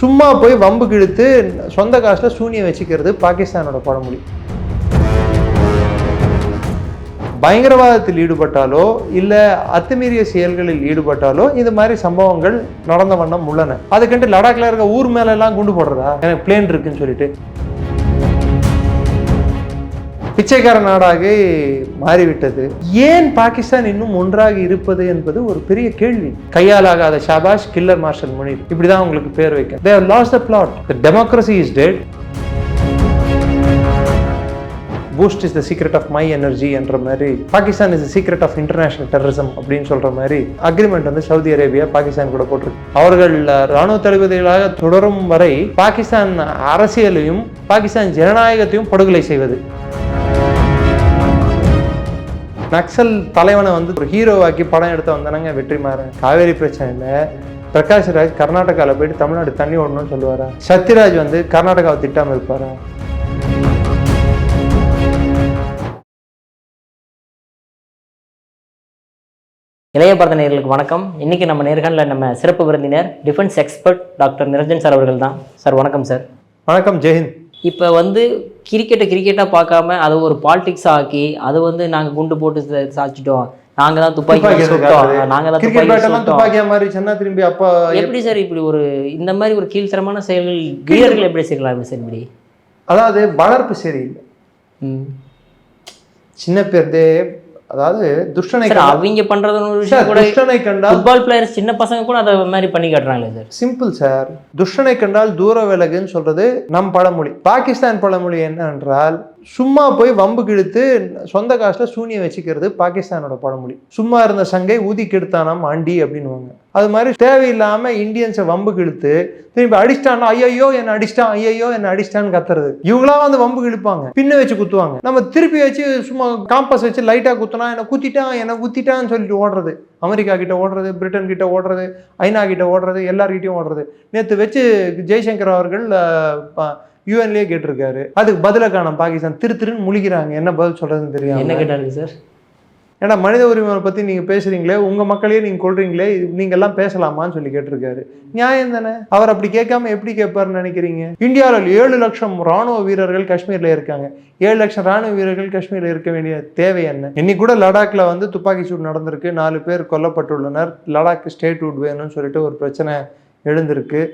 சும்மா போய் வம்பு கிழித்து சொந்த காசில் சூனியம் வச்சுக்கிறது பாகிஸ்தானோட பழமொழி. பயங்கரவாதத்தில் ஈடுபட்டாலோ இல்லை அத்துமீறிய செயல்களில் ஈடுபட்டாலோ இது மாதிரி சம்பவங்கள் நடந்த வண்ணம் உள்ளன. அதுக்கண்டு லடாக்ல இருக்க ஊர் மேலெல்லாம் குண்டு போடுறதா? எனக்கு பிளேன் இருக்குன்னு சொல்லிட்டு. பிச்சைக்கார நாடாக மாறிவிட்டது. ஏன் பாகிஸ்தான் இன்னும் ஒன்றாக இருப்பது என்பது ஒரு பெரிய கேள்வி. கையாலாகாத ஷாபாஷ் கில்லர் மார்ஷல் முனீர். இப்படிதான் உங்களுக்கு பேர் வைக்க. They lost the plot the democracy is dead boost is the secret of my energy என்ற மாதிரி. Pakistan is the secret of international terrorism அப்படின்னு சொல்ற மாதிரி அக்ரிமெண்ட் வந்து சவுதி அரேபியா பாகிஸ்தான் கூட போட்டிருக்கு. அவர்கள் ராணுவ தளபதிகளாக தொடரும் வரை பாகிஸ்தான் அரசியலையும் பாகிஸ்தான் ஜனநாயகத்தையும் படுகொலை செய்வது. நக்சல் தலைவனை வந்து ஒரு ஹீரோவாக்கி படம் எடுத்து வந்தானங்க வெற்றிமாறன். காவேரி பிரச்சனை இல்லை பிரகாஷ் ராஜ் கர்நாடகாவில் போயிட்டு தமிழ்நாடு தண்ணி ஓடணும்னு சொல்லுவாரா? சத்யராஜ் வந்து கர்நாடகாவை திட்டாம இருப்பாரா? இளைய பாரத வணக்கம். இன்னைக்கு நம்ம நேர்காணலில் நம்ம சிறப்பு விருந்தினர் defence expert doctor Niranjan sir அவர்கள் தான் சார் வணக்கம் சார். வணக்கம் ஜெயஹிந்த் இப்போ வந்து கிரிக்கெட்டை கிரிக்கெட்டாக பார்க்காம அதை ஒரு பாலிடிக்ஸ் ஆக்கி அது வந்து நாங்கள் குண்டு போட்டு சாச்சிட்டோம். நாங்கள் தான் துப்பாக்கி சுட்டோம். நாங்கள் தான் துப்பாக்கி மாதிரி சொன்னா திரும்பி அப்பா எப்படி சார் இப்படி ஒரு இந்த மாதிரி ஒரு கீழ்த்தரமான செயல்கள் வீரர்கள் எப்படி செய்யலாம் சார் இப்படி? அதாவது வளர்ப்பு சரியில்லை ம். சின்ன பேர்தே அதாவது துஷ்டனை அவங்க பண்றது ஒரு சார், விஷயம் கூட துஷ்டனை கண்டால் ஃபுட்பால் பிளேயர்ஸ் சின்ன பசங்க கூட அதை மாதிரி பண்ணி காட்டுறாங்களே சார். சிம்பிள் சார் துஷ்டனை கண்டால் தூர விலகுன்னு சொல்றது நம் பழமொழி. பாகிஸ்தான் பழமொழி என்ன என்றால் சும்மா போய் வம்பு கிழித்து சொந்த காசில் சூனியம் வச்சுக்கிறது பாகிஸ்தானோட பழமொழி. சும்மா இருந்த சங்கை ஊதி கெடுத்தானாம் ஆண்டி அப்படின்னுவாங்க. அது மாதிரி தேவையில்லாமல் இந்தியன்ஸை வம்பு கிழித்து திரும்பி அடிச்சிட்டான் ஐயையோ என்ன அடிச்சிட்டான் ஐயையோ என்ன அடிச்சிட்டான்னு கத்துறது. இவங்களா வந்து வம்பு கிழிப்பாங்க பின்ன வச்சு குத்துவாங்க. நம்ம திருப்பி வச்சு சும்மா காம்பஸ் வச்சு லைட்டாக குத்துனா என்ன குத்திட்டான் என்ன குத்திட்டான்னு சொல்லிட்டு ஓடுறது. அமெரிக்கா கிட்ட ஓடுறது பிரிட்டன் கிட்ட ஓடுறது ஐநா கிட்ட ஓடுறது எல்லார்கிட்டையும் ஓடுறது. நேற்று வச்சு ஜெய்சங்கர் அவர்கள் யூஎன்லேயே கேட்டிருக்காரு. அதுக்கு பதில காணும் பாகிஸ்தான் திரு திருன்னு முழிக்கிறாங்க. என்ன பதில் சொல்றதுன்னு என்ன தெரியும் கேட்டாரு சார்? ஏன்னா மனித உரிமை பத்தி நீங்க பேசுறீங்களே உங்க மக்களையே நீங்க கொள்றீங்களே இது நீங்க எல்லாம் பேசலாமான்னு சொல்லி கேட்டிருக்காரு. நியாயம் தானே? அவர் அப்படி கேட்காம எப்படி கேட்பாருன்னு நினைக்கிறீங்க? இந்தியாவில் ஏழு லட்சம் ராணுவ வீரர்கள் காஷ்மீர்ல இருக்காங்க. ஏழு லட்சம் ராணுவ வீரர்கள் காஷ்மீர்ல இருக்க வேண்டிய தேவை என்ன? இன்னைக்கு கூட லடாக்ல வந்து துப்பாக்கி சூடு நடந்திருக்கு. நாலு பேர் கொல்லப்பட்டுள்ளனர். லடாக் ஸ்டேட் வுட் வேணும்னு சொல்லிட்டு ஒரு பிரச்சனை எழுந்திருக்கு.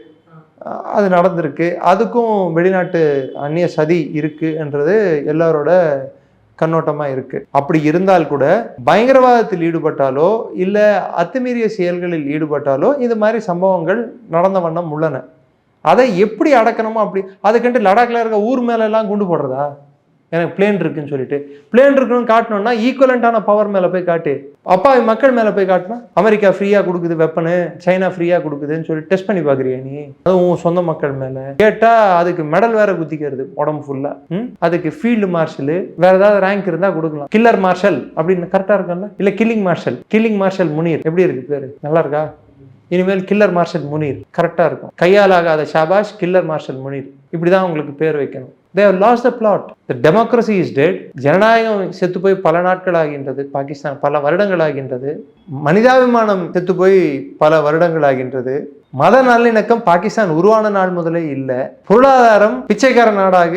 அது நடந்திருக்கு. அதுக்கும் வெளிநாட்டு அந்நிய சதி இருக்கு என்றது எல்லாரோட கண்ணோட்டமாக இருக்குது அப்படி இருந்தால் கூட பயங்கரவாதத்தில் ஈடுபட்டாலோ இல்லை அத்துமீறிய செயல்களில் ஈடுபட்டாலோ இது மாதிரி சம்பவங்கள் நடந்த வண்ணம் உள்ளன. அதை எப்படி அடக்கணுமோ அப்படி அதுக்கண்டு லடாக்ல இருக்க ஊர் மேலெல்லாம் குண்டு போடுறதா? எனக்கு பிளேன் இருக்குன்னு சொல்லிட்டு. பிளேன் இருக்குன்னு காட்டணும்னா ஈக்குவலண்டான பவர் மேலே போய் காட்டு. அப்பா மக்கள் மேலே போய் காட்டினா அமெரிக்கா ஃப்ரீயாக கொடுக்குது வெப்பனு சைனா ஃப்ரீயா கொடுக்குதுன்னு சொல்லி டெஸ்ட் பண்ணி பார்க்குறியா நீ? அதுவும் உன் சொந்த மக்கள் மேல. கேட்டா அதுக்கு மெடல் வேற குத்திக்கிறது உடம்பு ஃபுல்லா அதுக்கு ஃபீல்டு மார்ஷல் வேற ஏதாவது ரேங்க் இருந்தால் கொடுக்கலாம். கில்லர் மார்ஷல் அப்படின்னு கரெக்டாக இருக்கும்ல? இல்லை killing marshal killing marshal Munir. எப்படி இருக்கு பேர்? நல்லா இருக்கா? இனிமேல் கில்லர் மார்ஷல் முனீர். கரெக்டாக இருக்கும். கையாலாகாத ஷாபாஷ் கில்லர் மார்ஷல் முனீர். இப்படிதான் உங்களுக்கு பேர் வைக்கணும். They lost the plot the democracy is dead ஜனநாயகம் செத்து போய் பல நாட்கள் ஆகின்றது பாகிஸ்தான் பல வருடங்கள் ஆகின்றது மனிதாபிமானம் செத்து போய் பல வருடங்கள் ஆகின்றது மத நல்லிணக்கம் பாகிஸ்தான் உருவான நாள் முதலே இல்லை. பொருளாதாரம் பிச்சைக்கார நாடாக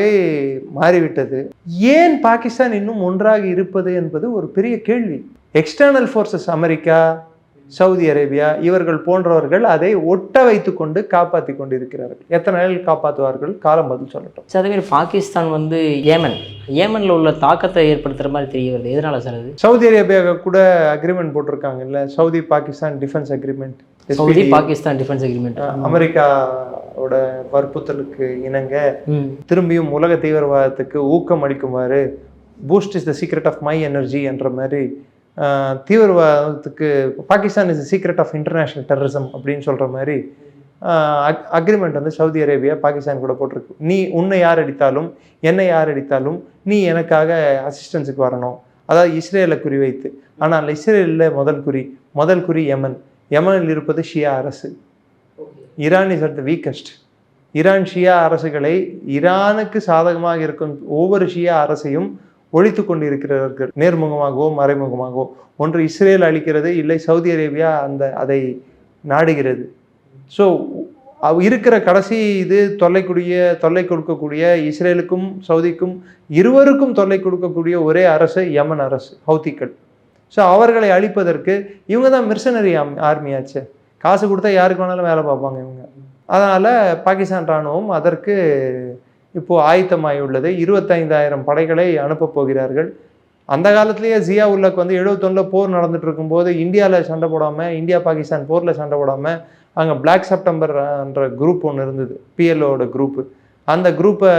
மாறிவிட்டது. ஏன் பாகிஸ்தான் இன்னும் ஒன்றாக இருப்பது என்பது ஒரு பெரிய கேள்வி. External forces America Saudi Arabia இவர்கள் போன்றவர்கள் அதை ஒட்ட வைத்துக் கொண்டு காப்பாற்றி கொண்டிருக்கிறார்கள். எத்தனை நாள் காப்பாற்றுவார்கள் காலம் பதில் சொல்லட்டும். சார் அதே மாதிரி பாகிஸ்தான் வந்து ஏமன் ஏமனில் உள்ள தாக்கத்தை ஏற்படுத்துகிற மாதிரி தெரிய வருது. எதனால சார் அது? சவுதி அரேபியா கூட agreement போட்டிருக்காங்கல்ல? Saudi Pakistan defence agreement Saudi Pakistan defence agreement அமெரிக்காவோட வற்புறுத்தலுக்கு இணங்க திரும்பியும் உலக தீவிரவாதத்துக்கு ஊக்கம் அளிக்குமாறு boost is the secret of my energy என்ற மாதிரி தீவிரவாதத்துக்கு Pakistan is secret of international terrorism அப்படின்னு சொல்கிற மாதிரி அக்ரிமெண்ட் வந்து சவுதி அரேபியா பாகிஸ்தான் கூட போட்டிருக்கு. நீ உன்னை யார் அடித்தாலும் என்னை யார் அடித்தாலும் நீ எனக்காக அசிஸ்டன்ஸுக்கு வரணும். அதாவது இஸ்ரேலை குறிவைத்து ஆனால் இஸ்ரேலில் முதல் குறி முதல் குறி யமன். யமனில் இருப்பது ஷியா அரசு. Iran is at the weakest Iran ஷியா அரசுகளை ஈரானுக்கு சாதகமாக இருக்கும் ஒவ்வொரு ஷியா அரசையும் ஒழித்து கொண்டிருக்கிறார்கள் நேர்முகமாகவோ மறைமுகமாகவோ. ஒன்று இஸ்ரேல் அளிக்கிறது இல்லை சவுதி அரேபியா அந்த அதை நாடுகிறது. ஸோ இருக்கிற கடைசி இது தொல்லைக்கூடிய தொல்லை கொடுக்கக்கூடிய இஸ்ரேலுக்கும் சவுதிக்கும் இருவருக்கும் தொல்லை கொடுக்கக்கூடிய ஒரே அரசு யமன் அரசு ஹவுத்திக்கள் ஸோ அவர்களை அழிப்பதற்கு இவங்க தான் மிர்சனரி ஆர்மியாச்சு காசு கொடுத்தா யாருக்கு வேணாலும் வேலை பார்ப்பாங்க இவங்க. அதனால் பாகிஸ்தான் இராணுவம் அதற்கு இப்போது ஆயத்தமாகி உள்ளது இருபத்தைந்தாயிரம் படைகளை அனுப்பப் போகிறார்கள். அந்த காலத்திலேயே ஜியா உல்லக் வந்து எழுபத்தொன்னில் போர் நடந்துட்டு இருக்கும்போது இந்தியாவில் சண்டை போடாமல் இந்தியா பாகிஸ்தான் போரில் சண்டை போடாமல் அங்கே பிளாக் செப்டம்பர்ன்ற குரூப் ஒன்று இருந்தது பிஎல்ஓட குரூப்பு அந்த குரூப்பை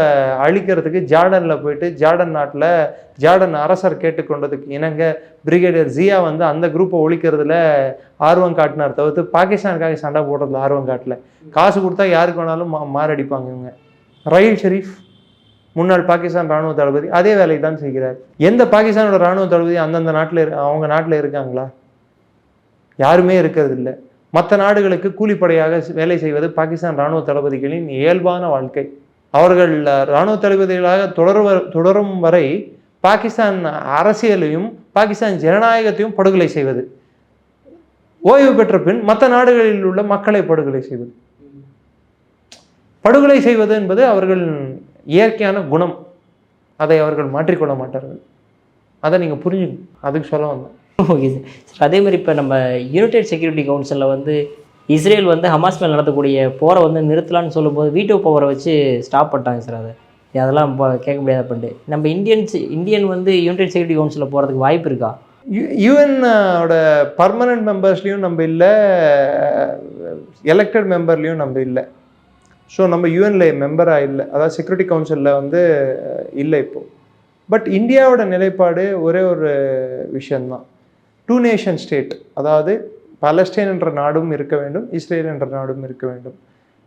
அழிக்கிறதுக்கு ஜார்டனில் போயிட்டு ஜார்டன் நாட்டில் ஜார்டன் அரசர் கேட்டுக்கொண்டதுக்கு இணங்க பிரிகேடியர் ஜியா வந்து அந்த குரூப்பை ஒழிக்கிறதுல ஆர்வம் காட்டினார் தவிர்த்து பாகிஸ்தானுக்காக சண்டை போடுறதுல ஆர்வம் காட்டல. காசு கொடுத்தா யாருக்கு வேணாலும் மா மாரடிப்பாங்க இவங்க. ரயில் ஷெரீஃப் முன்னாள் பாகிஸ்தான் ராணுவ தளபதி அதே வேலையை தான் செய்கிறார். எந்த பாகிஸ்தானோட ராணுவ தளபதி அந்தந்த நாட்டில் அவங்க நாட்டில் இருக்காங்களா? யாருமே இருக்கிறது இல்லை. மற்ற நாடுகளுக்கு கூலிப்படையாக வேலை செய்வது பாகிஸ்தான் ராணுவ தளபதிகளின் இயல்பான வாழ்க்கை. அவர்கள் ராணுவ தளபதிகளாக தொடர்வ தொடரும் வரை பாகிஸ்தான் அரசியலையும் பாகிஸ்தான் ஜனநாயகத்தையும் படுகொலை செய்வது. ஓய்வு பெற்ற பின் மற்ற நாடுகளில் உள்ள மக்களை படுகொலை செய்வது. படுகொலை செய்வது என்பது அவர்கள் இயற்கையான குணம். அதை அவர்கள் மாற்றிக்கொள்ள மாட்டார்கள். அதை நீங்கள் புரிஞ்சுக்கணும் அதுக்கு சொல்ல வந்தேன். ஓகே சார் சார் அதே மாதிரி இப்போ நம்ம யுனைடெட் செக்யூரிட்டி கவுன்சிலில் வந்து இஸ்ரேல் வந்து ஹமாஸ் மேல் நடத்தக்கூடிய போரை வந்து நிறுத்தலாம்னு சொல்லும்போது வீட்டோ பவரை வச்சு ஸ்டாப் பண்ணிட்டாங்க சார் அதை. அதெல்லாம் கேட்க முடியாத பண்ணிட்டு நம்ம இந்தியன்ஸ் இந்தியன் வந்து யுனைடெட் செக்யூரிட்டி கவுன்சிலில் போகிறதுக்கு வாய்ப்பு இருக்கா? யூஎன்னோட பர்மனன்ட் மெம்பர்ஸ்லேயும் நம்ம இல்லை எலெக்டட் மெம்பர்லேயும் நம்ம இல்லை. ஸோ நம்ம யூஎன்ல மெம்பராக இல்லை. அதாவது செக்யூரிட்டி கவுன்சிலில் வந்து இல்லை இப்போது பட் இந்தியாவோட நிலைப்பாடு ஒரே ஒரு விஷயந்தான் டூ நேஷன் ஸ்டேட் அதாவது பாலஸ்டைன் என்ற நாடும் இருக்க வேண்டும் இஸ்ரேல் என்ற நாடும் இருக்க வேண்டும்.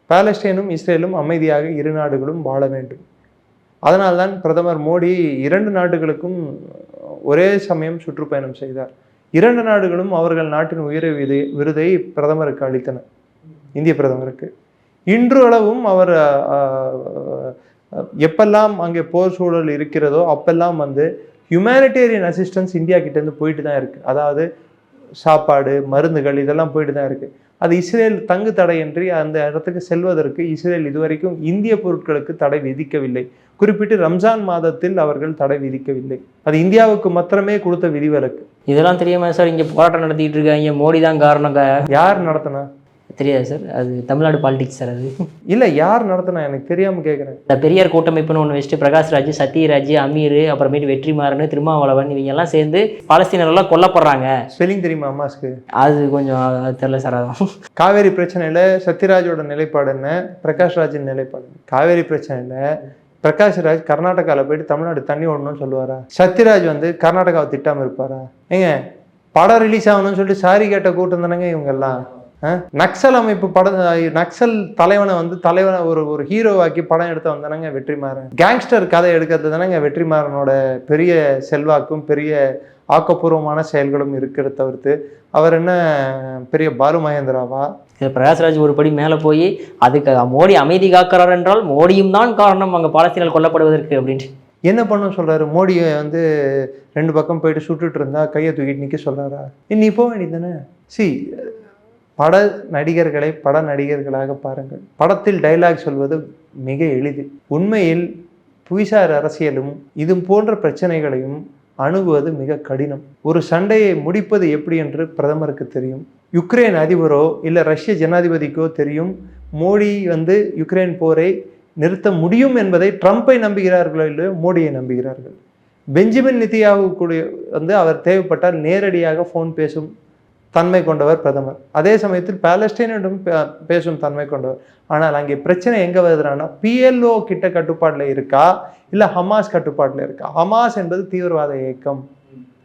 பாலஸ்டைனும் இஸ்ரேலும் அமைதியாக இரு நாடுகளும் வாழ வேண்டும். அதனால்தான் பிரதமர் மோடி இரண்டு நாடுகளுக்கும் ஒரே சமயம் சுற்றுப்பயணம் செய்தார். இரண்டு நாடுகளும் அவர்கள் நாட்டின் உயர விதை விருதை பிரதமருக்கு அளித்தன. இந்திய பிரதமருக்கு. இன்று அளவும் அவர் எப்பெல்லாம் அங்கே போர் சூழல் இருக்கிறதோ அப்பெல்லாம் வந்து ஹியூமனிடேரியன் அசிஸ்டன்ஸ் இந்தியா கிட்டேருந்து போயிட்டு தான் இருக்கு. அதாவது சாப்பாடு மருந்துகள் இதெல்லாம் போயிட்டு தான் இருக்கு. அது இஸ்ரேல் தங்கு தடையின்றி அந்த இடத்துக்கு செல்வதற்கு இஸ்ரேல் இதுவரைக்கும் இந்திய பொருட்களுக்கு தடை விதிக்கவில்லை. குறிப்பிட்டு ரம்ஜான் மாதத்தில் அவர்கள் தடை விதிக்கவில்லை. அது இந்தியாவுக்கு மாத்திரமே கொடுத்த விதிவிலக்கு. இதெல்லாம் தெரியாம சார் இங்கே போராட்டம் நடத்திட்டு இருக்காங்க. மோடி தான் காரணம் யார் நடத்தினா? தெரியாது சார். அது தமிழ்நாடு பாலிடிக்ஸ் சார் அது. இல்லை யார் நடத்தினா? எனக்கு தெரியாம கேட்குறேன் இந்த பெரியார் கூட்டமைப்புன்னு ஒன்று வச்சுட்டு பிரகாஷ்ராஜ் சத்யராஜ் அமீர் அப்புறமேட்டு வெற்றிமாறன் திருமாவளவன் இவங்க எல்லாம் சேர்ந்து பாலஸ்தீனர்லாம் கொல்லப்படுறாங்க. ஸ்பெல்லிங் தெரியுமா அம்மாஸ்க்கு? அது கொஞ்சம் அது தெரியல சார் அதான். காவேரி பிரச்சனையில் சத்யராஜோட நிலைப்பாடு என்ன? பிரகாஷ் ராஜின் நிலைப்பாடு? காவேரி பிரச்சனையில் பிரகாஷ் ராஜ் கர்நாடகாவில் போயிட்டு தமிழ்நாடு தண்ணி ஓடணும்னு சொல்லுவாரா? சத்யராஜ் வந்து கர்நாடகாவை திட்டாம இருப்பாரா? ஏங்க படம் ரிலீஸ் ஆகணும்னு சொல்லிட்டு சாரி கேட்ட கூட்டம் தானேங்க இவங்க எல்லாம் ஆ? நக்சல் அமைப்பு படம் நக்சல் தலைவனை வந்து தலைவனை ஒரு ஒரு ஹீரோவாக்கி படம் எடுத்து வந்தானங்க வெற்றிமாறன். கேங்ஸ்டர் கதை எடுக்கிறது தானேங்க வெற்றிமாறனோட பெரிய செல்வாக்கும் பெரிய ஆக்கப்பூர்வமான செயல்களும் இருக்கிறத தவிர்த்து அவர் என்ன பெரிய பாலு மகேந்திராவா? பிரகாஷ்ராஜ் ஒரு படி மேலே போய் அதுக்கு மோடி அமைதி காக்கிறார் என்றால் மோடியும் தான் காரணம் அங்கே பாலஸ்தீனர் கொல்லப்படுவதற்கு அப்படின்ட்டு. என்ன பண்ண சொல்றாரு? மோடியை வந்து ரெண்டு பக்கம் போயிட்டு சுட்டுட்டு இருந்தா கையை தூக்கிட்டு நிக்க சொல்றாரா? நீ போக வேண்டியதானே சி பட நடிகர்களை பட நடிகர்களாக பாருங்கள். படத்தில் டைலாக் சொல்வது மிக எளிது. உண்மையில் புவிசார் அரசியலும் இது போன்ற பிரச்சனைகளையும் அணுகுவது மிக கடினம். ஒரு சண்டையை முடிப்பது எப்படி என்று பிரதமருக்கு தெரியும். யுக்ரைன் அதிபரோ இல்லை ரஷ்ய ஜனாதிபதிக்கோ தெரியும். மோடி வந்து யுக்ரைன் போரை நிறுத்த முடியும் என்பதை ட்ரம்ப்பை நம்புகிறார்களோ இல்லையோ மோடியை நம்புகிறார்கள். பெஞ்சமின் நிதியாவு கூடிய வந்து அவர் தேவைப்பட்டால் நேரடியாக ஃபோன் பேசும் தன்மை கொண்டவர் பிரதமர். அதே சமயத்தில் பேலஸ்டீனிடம் பே- பேசும் தன்மை கொண்டவர். ஆனால் அங்கே பிரச்சனை எங்கே வருதுன்னா பிஎல்ஓ கிட்ட கட்டுப்பாட்டில் இருக்கா? இல்லை ஹமாஸ் கட்டுப்பாட்டில் இருக்கா? ஹமாஸ் என்பது தீவிரவாத இயக்கம்.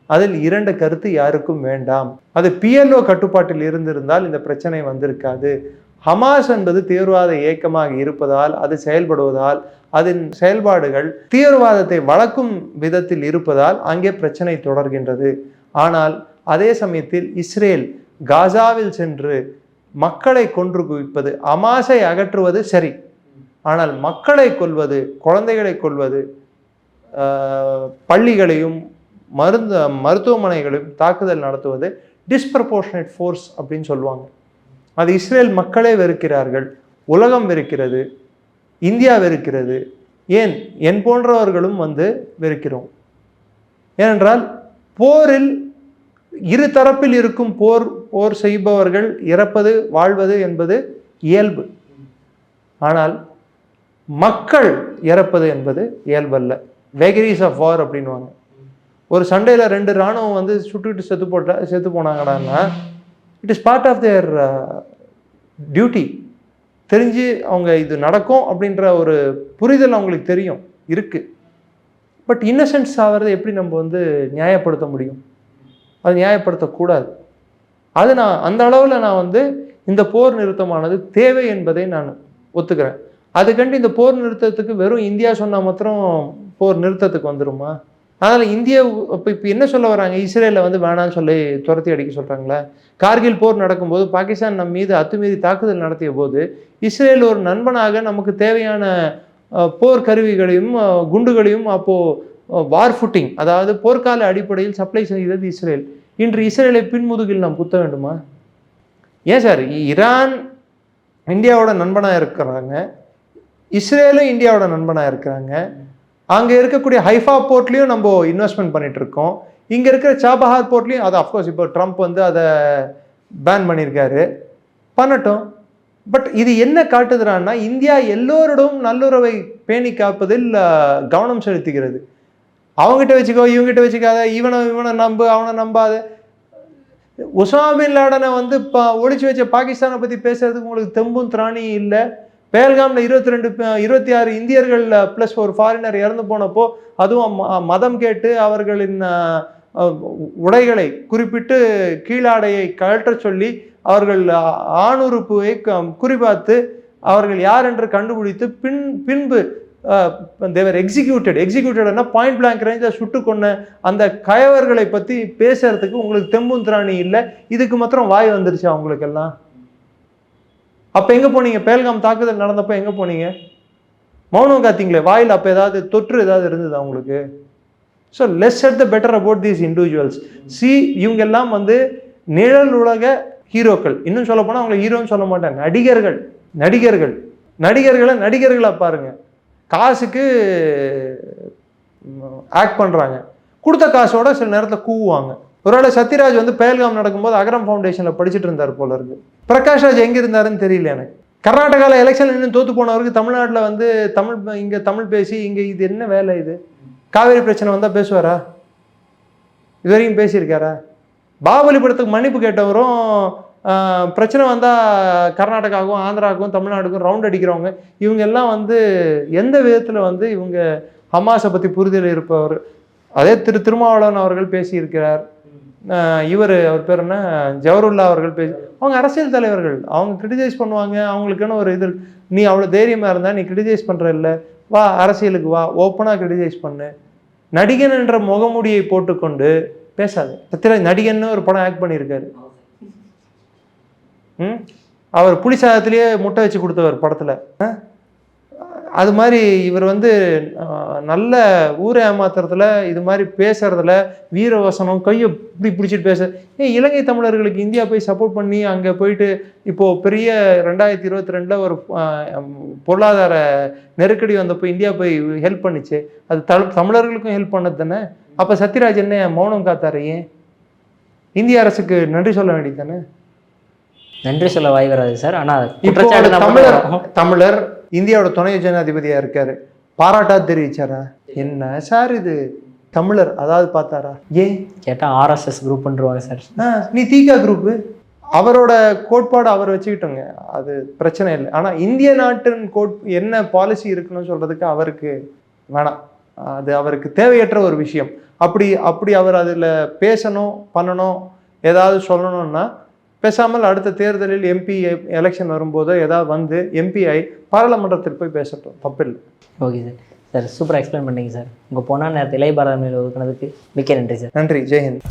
அதில் இரண்டு கருத்து யாருக்கும் வேண்டாம். அது பிஎல்ஓ கட்டுப்பாட்டில் இருந்திருந்தால் இந்த பிரச்சனை வந்திருக்காது. ஹமாஸ் என்பது தீவிரவாத இயக்கமாக இருப்பதால் அது செயல்படுவதால் அதன் செயல்பாடுகள் தீவிரவாதத்தை வளர்க்கும் விதத்தில் இருப்பதால் அங்கே பிரச்சனை தொடர்கின்றது. ஆனால் அதே சமயத்தில் இஸ்ரேல் காசாவில் சென்று மக்களை கொன்று குவிப்பது அமாசை அகற்றுவது சரி. ஆனால் மக்களை கொள்வது குழந்தைகளை கொல்வது பள்ளிகளையும் மருந்து மருத்துவமனைகளையும் தாக்குதல் நடத்துவது டிஸ்ப்ரப்போர்ஷனேட் ஃபோர்ஸ் அப்படின்னு சொல்லுவாங்க. அது இஸ்ரேல் மக்களே வெறுக்கிறார்கள் உலகம் வெறுக்கிறது இந்தியா வெறுக்கிறது. ஏன்? என் போன்றவர்களும் வந்து வெறுக்கிறோம். ஏனென்றால் போரில் இரு தரப்பில் இருக்கும் போர் போர் செய்பவர்கள் இறப்பது வாழ்வது என்பது இயல்பு. ஆனால் மக்கள் இறப்பது என்பது இயல்பல்ல. வேகரிஸ் ஆஃப் வார் அப்படின்வாங்க ஒரு சண்டையில் ரெண்டு இராணுவம் வந்து சுட்டுக்கிட்டு செத்து போட்டா செத்து போனாங்கடான்னா it is part of their duty தெரிஞ்சு அவங்க இது நடக்கும் அப்படின்ற ஒரு புரிதல் அவங்களுக்கு தெரியும் இருக்குது பட் இன்னசென்ஸ் ஆகிறது எப்படி நம்ம வந்து நியாயப்படுத்த முடியும்? அதை நியாயப்படுத்தக்கூடாது. அது நான் அந்த அளவில் நான் வந்து இந்த போர் நிறுத்தமானது தேவை என்பதை நான் ஒத்துக்கிறேன். அதுக்கண்டு இந்த போர் நிறுத்தத்துக்கு வெறும் இந்தியா சொன்னால் மாத்திரம் போர் நிறுத்தத்துக்கு வந்துருமா? அதனால் இந்தியா இப்போ இப்போ என்ன சொல்ல வராங்க? இஸ்ரேலில் வந்து வேணாம்னு சொல்லி துரத்தி அடிக்க சொல்கிறாங்களா கார்கில் போர் நடக்கும்போது பாகிஸ்தான் நம் மீது அத்துமீறி தாக்குதல் நடத்திய போது இஸ்ரேல் ஒரு நண்பனாக நமக்கு தேவையான போர் கருவிகளையும் குண்டுகளையும் அப்போது வார் ஃபுட்டிங் அதாவது போர்க்கால அடிப்படையில் சப்ளை செய்தது இஸ்ரேல். இன்று இஸ்ரேலை பின்முதுகில் நாம் குத்த வேண்டுமா? ஏன் சார்? ஈரான் இந்தியாவோட நண்பனாக இருக்கிறாங்க. இஸ்ரேலும் இந்தியாவோட நண்பனாக இருக்கிறாங்க. அங்கே இருக்கக்கூடிய ஹைஃபா போர்ட்லேயும் நம்ம இன்வெஸ்ட்மெண்ட் பண்ணிட்டு இருக்கோம். இங்கே இருக்கிற சாபஹார் போர்ட்லேயும் அது அஃப்கோர்ஸ் இப்போ ட்ரம்ப் வந்து அதை பேன் பண்ணியிருக்காரு. பண்ணட்டும். பட் இது என்ன காட்டுதுறான்னா இந்தியா எல்லோரிடம் நல்லுறவை பேணி காப்பதில் கவனம் செலுத்துகிறது. அவங்ககிட்ட வச்சுக்கோ இவங்ககிட்ட வச்சுக்காத இவனை இவனை நம்பு அவனை நம்பாத. உசாமா பின் லாடனை வந்து பா ஒழிச்சு வச்ச பாகிஸ்தானை பற்றி பேசுறதுக்கு உங்களுக்கு தெம்பும் திராணியும் இல்லை. பேல்காமில் இருபத்தி ரெண்டு இருபத்தி ஆறு இந்தியர்கள் ப்ளஸ் ஒரு ஃபாரினர் இறந்து போனப்போ அதுவும் ம- மதம் கேட்டு அவர்களின் உடைகளை குறிப்பிட்டு கீழாடையை கழற்ற சொல்லி அவர்கள் ஆணுறுப்புவை க- குறிபார்த்து அவர்கள் யார் என்று கண்டுபிடித்து பின் பின்பு தேவர் எக்ஸிக்யூட்டட் எக்ஸிக்யூட்டட்னா பாயிண்ட் பிளாங்க் ரேஞ்சில் சுட்டு கொண்ட அந்த கயவர்களை பற்றி பேசுறதுக்கு உங்களுக்கு தெம்பும் திராணி இல்லை. இதுக்கு மாத்திரம் வாய் வந்துருச்சு அவங்களுக்கெல்லாம் அப்போ எங்கே போனீங்க? பேல்காம் தாக்குதல் நடந்தப்போ எங்கே போனீங்க? மௌனம் காத்தீங்களே வாயில் அப்போ ஏதாவது தொற்று ஏதாவது இருந்தது அவங்களுக்கு so less at the better about these individuals C இவங்க எல்லாம் வந்து நிழல் உலக ஹீரோக்கள். இன்னும் சொல்ல போனால் அவங்களை ஹீரோன்னு சொல்ல மாட்டேன் நடிகர்கள். நடிகர்கள். நடிகர்களை நடிகர்களாக பாருங்கள் காசுக்கு ஆக்ட் பண்ணுறாங்க கொடுத்த காசோட சில நேரத்தில் கூவுவாங்க. ஒருவேளை சத்யராஜ் வந்து பேல்காம் நடக்கும்போது அகரம் ஃபவுண்டேஷனில் படிச்சுட்டு இருந்தார் போல இருக்கு. பிரகாஷ் ராஜ் எங்கே இருந்தாருன்னு தெரியல எனக்கு. கர்நாடகாவில் எலெக்ஷன் இன்னும் தோத்து போனவருக்கு தமிழ்நாட்டில் வந்து தமிழ் இங்கே தமிழ் பேசி இங்கே இது என்ன வேலை இது? காவேரி பிரச்சனை வந்தால் பேசுவாரா? இது வரைக்கும் பேசியிருக்காரா? பாகுபலி படத்துக்கு மன்னிப்பு கேட்டவரும் பிரச்சனை வந்தால் கர்நாடகாவுக்கும் ஆந்திராவுக்கும் தமிழ்நாடுக்கும் ரவுண்ட் அடிக்கிறவங்க இவங்க எல்லாம் வந்து எந்த விதத்தில் வந்து இவங்க ஹமாஸை பற்றி புரிதல் இருப்பவர்? அதே திரு திருமாவளவன் அவர்கள் பேசியிருக்கிறார். இவர் அவர் பேர் என்ன? ஜவஹர்லா அவர்கள் பேசி அவங்க அரசியல் தலைவர்கள். அவங்க கிரிட்டிசைஸ் பண்ணுவாங்க. அவங்களுக்குன்னு ஒரு இது நீ அவ்வளோ தைரியமாக இருந்தால் நீ கிரிட்டிசைஸ் பண்ணுற இல்லை. வா அரசியலுக்கு வா. ஓப்பனாக கிரிட்டிசைஸ் பண்ணு. நடிகன் என்ற முகமூடியை போட்டுக்கொண்டு பேசாது. சத்திர நடிகன்னு ஒரு படம் ஆக்ட் பண்ணியிருக்காரு. அவர் புலிசாதத்துலேயே முட்டை வச்சு கொடுத்தவர் படத்தில். அது மாதிரி இவர் வந்து நல்ல ஊரை ஏமாத்துறதுல இது மாதிரி பேசுறதுல வீரவசனம் கையை இப்படி பிடிச்சிட்டு பேச. ஏன் இலங்கை தமிழர்களுக்கு இந்தியா போய் சப்போர்ட் பண்ணி அங்கே போயிட்டு இப்போ பெரிய ரெண்டாயிரத்தி இருபத்தி ரெண்டில் ஒரு பொருளாதார நெருக்கடி வந்தப்போ இந்தியா போய் ஹெல்ப் பண்ணுச்சு. அது த தமிழர்களுக்கும் ஹெல்ப் பண்ணது தானே? அப்போ சத்யராஜ் என்ன மௌனம் காத்தாரு ஏன்? இந்திய அரசுக்கு நன்றி சொல்ல வேண்டியது தானே? நன்றி சொல்ல வாய் வராது சார். ஆனால் தமிழர் தமிழர் இந்தியாவோட துணை ஜனாதிபதியா இருக்காரு. பாராட்டா தெரிவிச்சாரா? என்ன சார் இது? தமிழர் அதாவது பார்த்தாரா? ஏன்? கேட்டால் ஆர்எஸ்எஸ் குரூப் பண்ணுருவாங்க சார். நீ தீகா குரூப்பு அவரோட கோட்பாடு அவர் வச்சுக்கிட்டோங்க. அது பிரச்சனை இல்லை. ஆனா இந்திய நாட்டின் கோட் என்ன பாலிசி இருக்குன்னு சொல்றதுக்கு அவருக்கு வேணாம். அது அவருக்கு தேவையற்ற ஒரு விஷயம். அப்படி அப்படி அவர் அதில் பேசணும் பண்ணணும் ஏதாவது சொல்லணும்னா பேசாமல் அடுத்த தேர்தலில் எம்பி எலெக்ஷன் வரும்போது ஏதாவது வந்து எம்பி ஆகி பாராளுமன்றத்தில் போய் பேசட்டும். தப்பில்லை. ஓகே சார் சார் சூப்பராக எக்ஸ்பிளைன் பண்ணீங்க சார் உங்கள் பொண்ணா நேரத்தில் இளைய பாரதம் ஒதுக்குனதுக்கு மிக்க நன்றி சார் நன்றி. ஜெயஹிந்த்